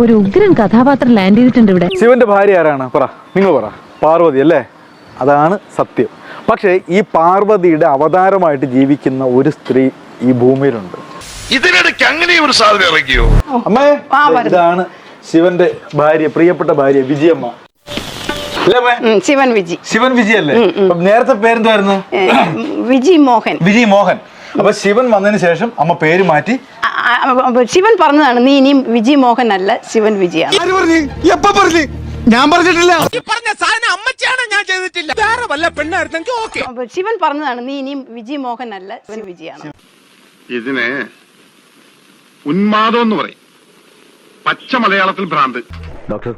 ഒരു ഉഗ്രൻ കഥാപാത്രം ലാൻഡ് ചെയ്തിട്ടുണ്ട് ഇവിടെ. ശിവന്റെ ഭാര്യ ആരാണ്? പറ. നിങ്ങൾ പറ. പാർവതി അല്ലേ? അതാണ് സത്യം. പക്ഷേ ഈ പാർവതിയുടെ അവതാരമായിട്ട് ജീവിക്കുന്ന ഒരു സ്ത്രീ ഈ ഭൂമിയിലുണ്ട്. ഇതിനിടയ്ക്ക് അങ്ങനെ ഒരു സാധനം ഇറക്കിയോ അമ്മേ ഇതാണ് ശിവന്റെ ഭാര്യ പ്രിയപ്പെട്ട ഭാര്യ വിജയമ്മ. ശിവൻ വിജി. ശിവൻ വിജി അല്ലേ? നേരത്തെ പേരെന്തായിരുന്നു? വിജി മോഹൻ. വിജി മോഹൻ. അപ്പൊ ശിവൻ വന്നതിന് ശേഷം അമ്മ പേര് മാറ്റി ശിവൻ പറഞ്ഞതാണ് നീ ഇനിയും വിജി മോഹൻ അല്ല ശിവൻ വിജിയാണ്. ആര് പറഞ്ഞു? സാധനം പറഞ്ഞു? ഞാൻ പറഞ്ഞിട്ടില്ല. ഓക്കെ. ശിവൻ പറഞ്ഞതാണ് നീ ഇനിയും വിജി മോഹൻ അല്ല ശിവൻ വിജയാണ്. ഇതിനെ ഉന്മാദം എന്ന് പറയും. പച്ച മലയാളത്തിൽ ഭ്രാന്ത്. ഡോക്ടർ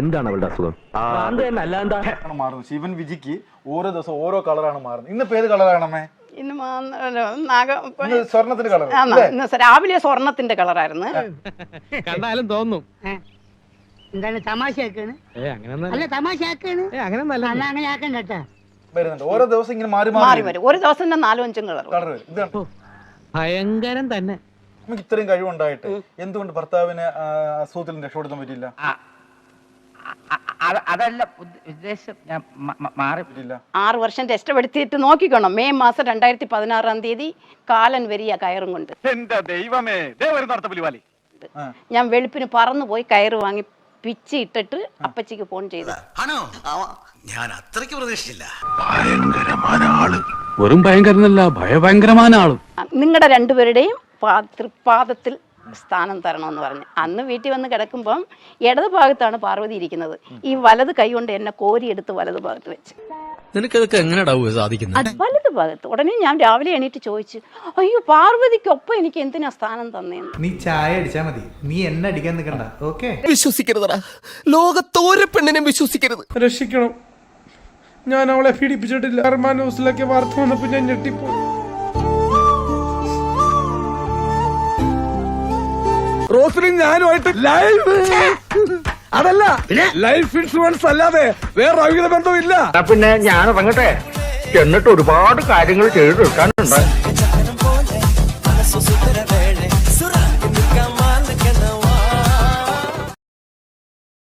എന്താണ് അവളുടെ അസുഖം? ആണ് മാറുന്നു. ശിവൻ വിജിക്ക് ഓരോ ദിവസം ഓരോ കളറാണ് മാറുന്നത്. ഇന്നിപ്പോ ഏത് കളറാണ് അമ്മേ? ഇന്ന് സ്വർണത്തിന്റെ കളർ. ഇന്ന് രാവിലെ സ്വർണത്തിന്റെ കളറായിരുന്നു. കണ്ടാലും തോന്നും. എന്താണ് തമാശയാക്കാണ്? അല്ല. തമാശയാക്കാണ്. അല്ല അങ്ങനെ ആക്കണ്ട കേട്ടാ. വരുന്നുണ്ട്. ഓരോ ദിവസം ഇങ്ങനെ മാറി മാറി മാറി വരും. ഒരു ദിവസം തന്നെ നാലും അഞ്ചും കളർ കളർ ഇതാണ് ഭയങ്കരം തന്നെ. ഇത്രയും കഴിവുണ്ടായിട്ട് എന്തുകൊണ്ട് ഭർത്താവിനെ അസുഖത്തിൽ രക്ഷപ്പെടുത്താൻ പറ്റിയില്ല? അതല്ല ഉദ്ദ- ഉദ്ദേശം ഞാൻ മാറി ആറ് വർഷം ടെസ്റ്റ് എടുത്തിട്ട് നോക്കിക്കണം. മെയ് മാസം രണ്ടായിരത്തി പതിനാറാം തീയതി കാലൻ വരിയ കയറും കൊണ്ട്. എന്റെ ദൈവമേ. ഞാൻ വെളുപ്പിന് പറന്നു പോയി കയറ് വാങ്ങി പിച്ചി ഇട്ടിട്ട് അപ്പച്ചിക്ക് ഫോൺ ചെയ്തു. ആണോ? ഞാൻ അത്രയ്ക്ക് പ്രതീക്ഷിച്ചില്ല. ഭയങ്കരമായ ആൾ വെറും ഭയങ്കരനല്ല ഭയഭയങ്കരമായ ആൾ നിങ്ങളുടെ രണ്ടുപേരുടെയും പാദത്തിൽ സ്ഥാനം തരണമെന്ന് പറഞ്ഞു. അന്ന് വീട്ടിൽ വന്ന് കിടക്കുമ്പം ഇടത് ഭാഗത്താണ് പാർവതി ഇരിക്കുന്നത്. ഈ വലത് കൈ കൊണ്ട് എന്നെ കോരിയെടുത്ത് വലത് ഭാഗത്ത് വെച്ച്. നിനക്കതൊക്കെ എങ്ങനെയാ സാധിക്കുന്നത് വലത് ഭാഗത്ത്. ഉടനെ ഞാൻ രാവിലെ എണീറ്റ് ചോദിച്ചു അയ്യോ പാർവതിക്കൊപ്പം എനിക്ക് എന്തിനാ സ്ഥാനം തന്നേന്ന്? നീ ചായ അടിച്ചാ മതി. നീ എന്നെ അടിക്കാൻ നിൽക്കണ്ട ഓക്കെ? വിശ്വസിക്കരുതടാ. ലോകത്തോരെ പെണ്ണിനെ വിശ്വസിക്കരുത്. രക്ഷിക്കണം. ഞാൻ അവളെ പീഡിപ്പിച്ചിട്ടില്ല. കർമ്മ ഹൗസിലൊക്കെ വാർത്ത വന്നപ്പോ ഞാൻ ഞെട്ടിപ്പോയി. റോസലിൻ ഞാനുമായിട്ട് ലൈവ് അതല്ല പിന്നെ? ലൈഫ് ഇൻഷുറൻസ് അല്ലാതെ വേറെ അവിഹിത ബന്ധമില്ല. പിന്നെ ഞാൻ ഇറങ്ങട്ടെ? എന്നിട്ട് ഒരുപാട് കാര്യങ്ങൾ ചെയ്തു തീർക്കാനുണ്ട്